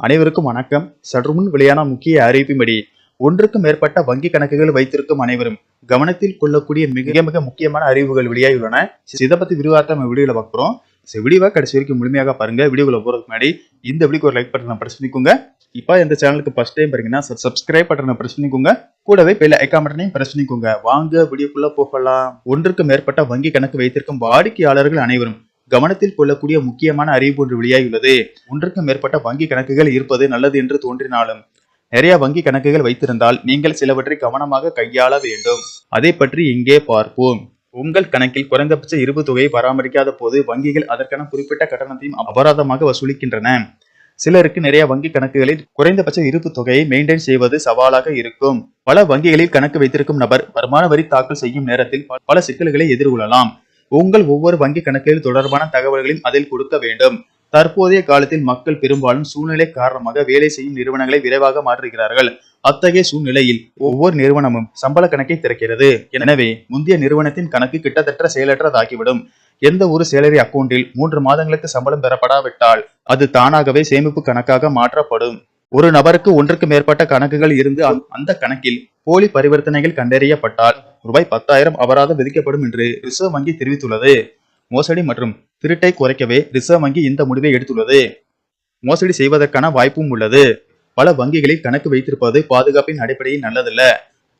அனைவருக்கும் வணக்கம். சற்று முன் வெளியான முக்கிய அறிவிப்பின்படி ஒன்றுக்கும் மேற்பட்ட வங்கி கணக்குகள் வைத்திருக்கும் அனைவரும் கவனத்தில் கொள்ளக்கூடிய மிக மிக முக்கியமான அறிவுகள் வெளியாகியுள்ளன. இதை பத்தி விரிவாக நம்ம வீடியோல பார்க்குறோம் வீடியோவை கடைசி வரைக்கும் முழுமையாக பாருங்க. வீடியோவில் போறதுக்கு முன்னாடி இந்த வீடியோக்கு ஒரு லைக் பட்டனை பிரஸ் பண்ணிக்கோங்க. இப்போ இந்த சேனலுக்கு ஃபர்ஸ்ட் டைம் பாருங்கன்னா சப்ஸ்கிரைப் பட்டனை பிரஸ் பண்ணிக்கோங்க. கூடவே பெல் ஐக்கான் பட்டனையும் பிரஸ் பண்ணிக்கோங்க. வாங்க வீடியோக்குள்ள போகலாம். ஒன்றுக்கு மேற்பட்ட வங்கி கணக்கு வைத்திருக்கும் வாடிக்கையாளர்கள் அனைவரும் கவனத்தில் கொள்ளக்கூடிய முக்கியமான அறிவிப்பு ஒன்று வெளியாகியுள்ளது. ஒன்றுக்கும் மேற்பட்ட வங்கி கணக்குகள் இருப்பது நல்லது என்று தோன்றினாலும் நிறைய வங்கி கணக்குகள் வைத்திருந்தால் நீங்கள் சிலவற்றை கவனமாக கையாள வேண்டும். அதை பற்றி இங்கே பார்ப்போம். உங்கள் கணக்கில் குறைந்தபட்ச இருப்பு தொகையை பராமரிக்காத போது வங்கிகள் அதற்கான குறிப்பிட்ட கட்டணத்தையும் அபராதமாக வசூலிக்கின்றன. சிலருக்கு நிறைய வங்கி கணக்குகளில் குறைந்தபட்ச இருப்பு தொகையை மெயின்டைன் செய்வது சவாலாக இருக்கும். பல வங்கிகளில் கணக்கு வைத்திருக்கும் நபர் வருமான வரி தாக்கல் செய்யும் நேரத்தில் பல சிக்கல்களை எதிர்கொள்ளலாம். உங்கள் ஒவ்வொரு வங்கி கணக்கில் தொடர்பான தகவல்களையும் அதில் கொடுக்க வேண்டும். தற்போதைய காலத்தில் மக்கள் பெரும்பாலும் சூழ்நிலை காரணமாக வேலை செய்யும் நிறுவனங்களை விரைவாக மாற்றுகிறார்கள். அத்தகைய சூழ்நிலையில் ஒவ்வொரு நிறுவனமும் சம்பள கணக்கை திறக்கிறது. எனவே முந்தைய நிறுவனத்தின் கணக்கு கிட்டத்தட்ட செயலற்றதாகிவிடும். எந்த ஒரு சேலரி அக்கவுண்டில் மூன்று மாதங்களுக்கு சம்பளம் பெறப்படாவிட்டால் அது தானாகவே சேமிப்பு கணக்காக மாற்றப்படும். ஒரு நபருக்கு ஒன்றுக்கு மேற்பட்ட கணக்குகள் இருந்து அந்த கணக்கில் போலி பரிவர்த்தனைகள் கண்டறியப்பட்டால் ரூபாய் பத்தாயிரம் அபராதம் விதிக்கப்படும் என்று ரிசர்வ் வங்கி தெரிவித்துள்ளது. மோசடி மற்றும் திருட்டை குறைக்கவே ரிசர்வ் வங்கி இந்த முடிவை எடுத்துள்ளது. மோசடி செய்வதற்கான வாய்ப்பும் உள்ளது. பல வங்கிகளில் கணக்கு வைத்திருப்பது பாதுகாப்பின் அடிப்படையில் நல்லதல்ல.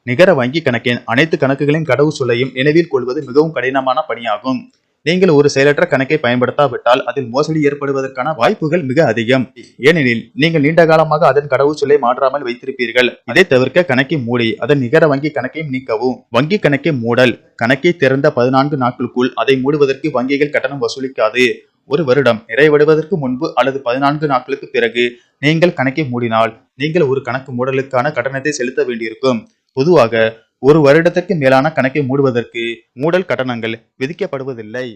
நிகர வங்கி கணக்கின் அனைத்து கணக்குகளின் கடவுச் சொல்லையும் நினைவில் கொள்வது மிகவும் கடினமான பணியாகும். நீங்கள் ஒரு செயலற்ற கணக்கை பயன்படுத்தாவிட்டால் அதில் மோசடி ஏற்படுவதற்கான வாய்ப்புகள் மிக அதிகம். ஏனெனில் நீங்கள் நீண்ட காலமாக அதன் கடவுச்சொல்லை மாற்றாமல் வைத்திருப்பீர்கள். அதை தவிர்க்க கணக்கை மூடி அதன் நிகர வங்கி கணக்கையும் நீக்கவும். வங்கி கணக்கை மூடல். கணக்கை திறந்த பதினான்கு நாட்களுக்குள் அதை மூடுவதற்கு வங்கிகள் கட்டணம் வசூலிக்காது. ஒரு வருடம் நிறைவடைவதற்கு முன்பு அல்லது பதினான்கு நாட்களுக்கு பிறகு நீங்கள் கணக்கை மூடினால் நீங்கள் ஒரு கணக்கு மூடலுக்கான கட்டணத்தை செலுத்த வேண்டியிருக்கும். பொதுவாக ஒரு வருடத்திற்கு மேலான கணக்கை மூடுவதற்கு மூடல் கட்டணங்கள் விதிக்கப்படுவதில்லை.